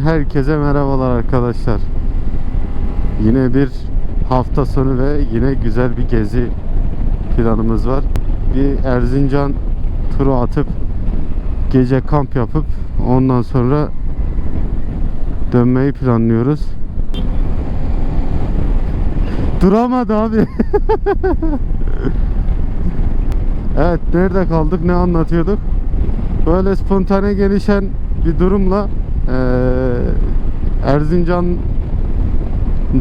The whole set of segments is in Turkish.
Herkese merhabalar arkadaşlar. Yine bir hafta sonu ve yine güzel bir gezi planımız var. Bir Erzincan turu atıp gece kamp yapıp ondan sonra dönmeyi planlıyoruz. Duramadı abi. evet nerede kaldık ne anlatıyorduk? Böyle spontane gelişen bir durumla Erzincan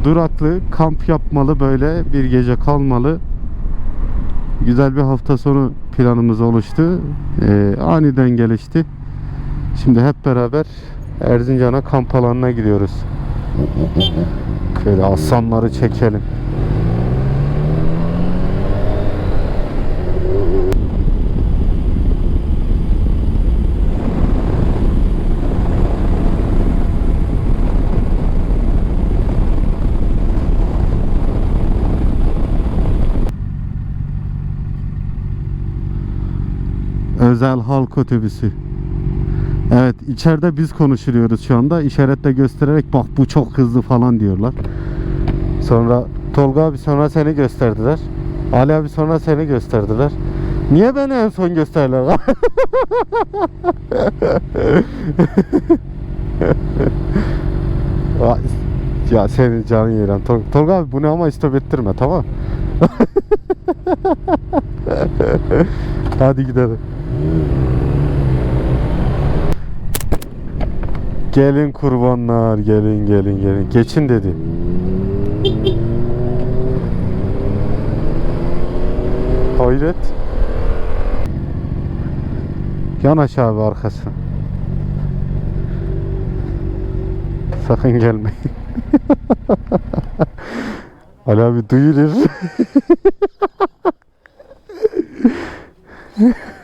duraklı kamp yapmalı böyle bir gece kalmalı. Güzel bir hafta sonu planımız oluştu. Eee, aniden gelişti. Şimdi hep beraber Erzincan'a kamp alanına gidiyoruz. Şöyle aslanları çekelim. Özel halk otobüsü. Evet içeride biz konuşuluyoruz şu anda. İşaretle göstererek bak bu çok hızlı falan diyorlar. Sonra Tolga abi sonra seni gösterdiler. Ali abi sonra seni gösterdiler. Niye beni en son gösterdiler? Ya- senin canın yerim. Tol- Tolga abi bunu ama istop ettirme tamam. Hadi gidelim. Gelin kurbanlar, gelin gelin gelin. Geçin dedi. Hayret. Yanaş abi arkası. Sakın gelmeyin. Ali abi duyulur.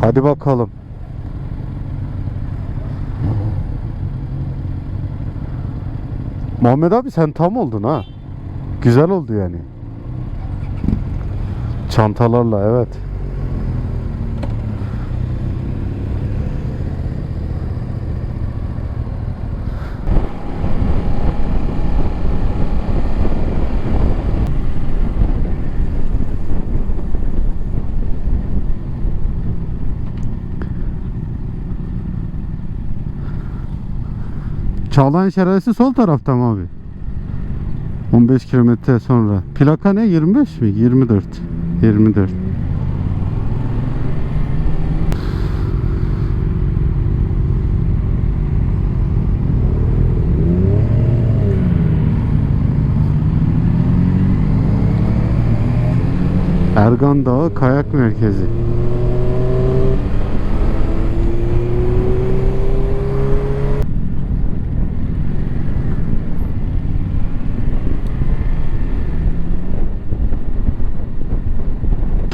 Hadi bakalım. Muhammed abi sen tam oldun ha. Güzel oldu yani. Çantalarla evet. Çağlayan Şelalesi sol tarafta mı abi? 15 kilometre sonra. Plaka ne? 25 mi? 24. 24. Ergan Dağı Kayak Merkezi.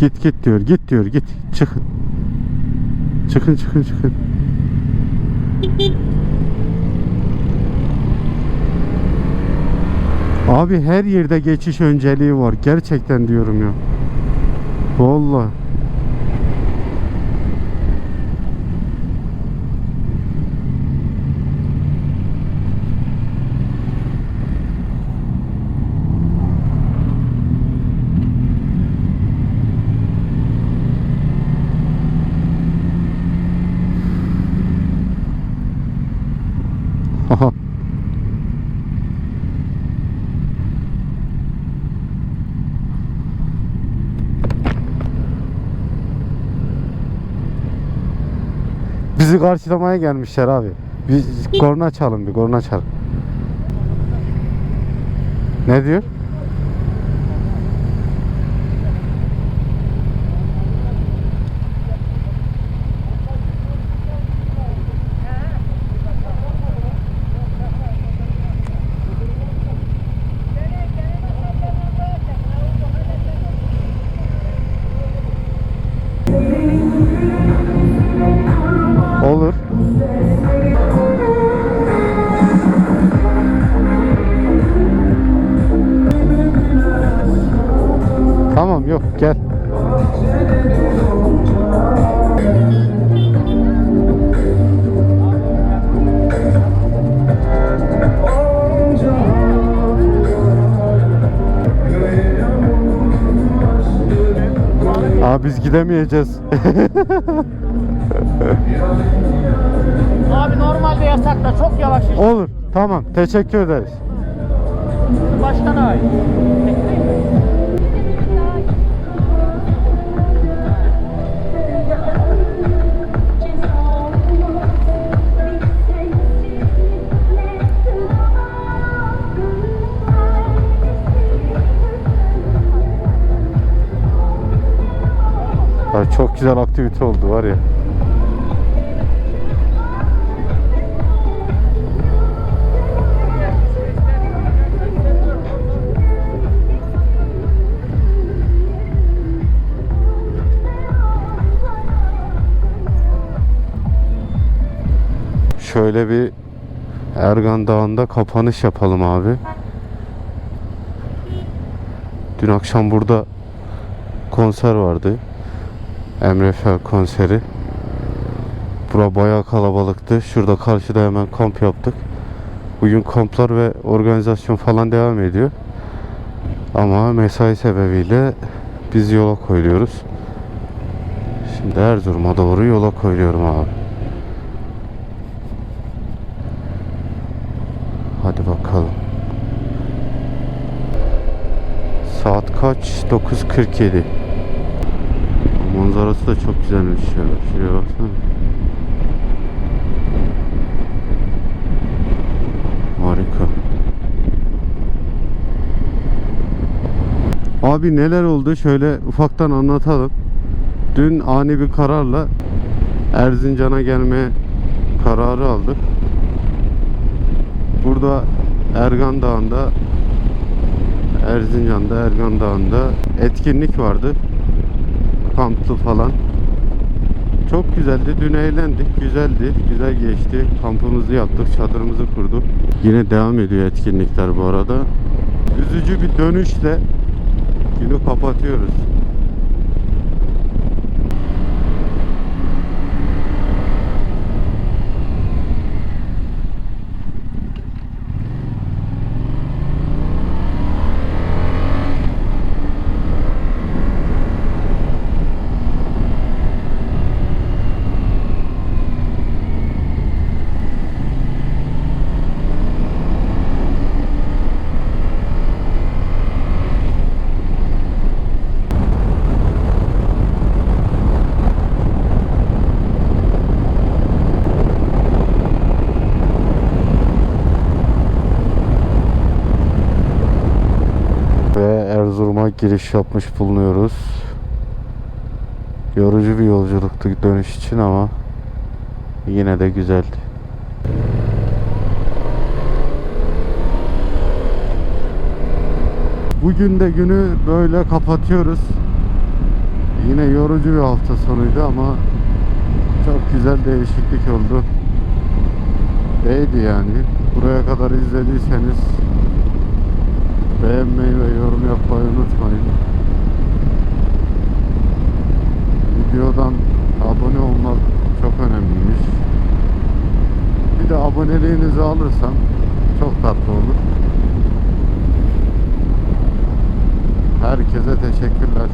Git git diyor. Git diyor. Git. Çıkın. Çıkın çıkın çıkın. Abi her yerde geçiş önceliği var. Gerçekten diyorum ya. Vallahi. Bizi karşılamaya gelmişler abi. Biz korna çalın bir korna çalın. Ne diyor? Gel. Abi biz gidemeyeceğiz. Abi normalde yasak da çok yavaş. Olur. Tamam. Teşekkür ederiz. Baştan ait. Çok güzel aktivite oldu var ya. Şöyle bir Ergan Dağı'nda kapanış yapalım abi. Dün akşam burada konser vardı. Emre Fel konseri. Bura bayağı kalabalıktı. Şurada karşıda hemen kamp yaptık. Bugün kamplar ve organizasyon falan devam ediyor. Ama mesai sebebiyle biz yola koyuyoruz. Şimdi Erzurum'a doğru yola koyuyorum abi. Hadi bakalım. Saat kaç? 9.47. Manzarası da çok güzelmiş ya. Şuraya baksana. Harika. Abi neler oldu? Şöyle ufaktan anlatalım. Dün ani bir kararla Erzincan'a gelme kararı aldık. Burada Ergan Dağı'nda Erzincan'da Ergan Dağı'nda etkinlik vardı kamplı falan. Çok güzeldi. Dün eğlendik. Güzeldi. Güzel geçti. Kampımızı yaptık. Çadırımızı kurduk. Yine devam ediyor etkinlikler bu arada. Üzücü bir dönüşle günü kapatıyoruz. Ve Erzurum'a giriş yapmış bulunuyoruz. Yorucu bir yolculuktu dönüş için ama yine de güzeldi. Bugün de günü böyle kapatıyoruz. Yine yorucu bir hafta sonuydu ama çok güzel değişiklik oldu. İyiydi yani. Buraya kadar izlediyseniz beğenmeyi ve yorum yapmayı unutmayın. Videodan abone olmak çok önemliymiş. Bir de aboneliğinizi alırsam çok tatlı olur. Herkese teşekkürler.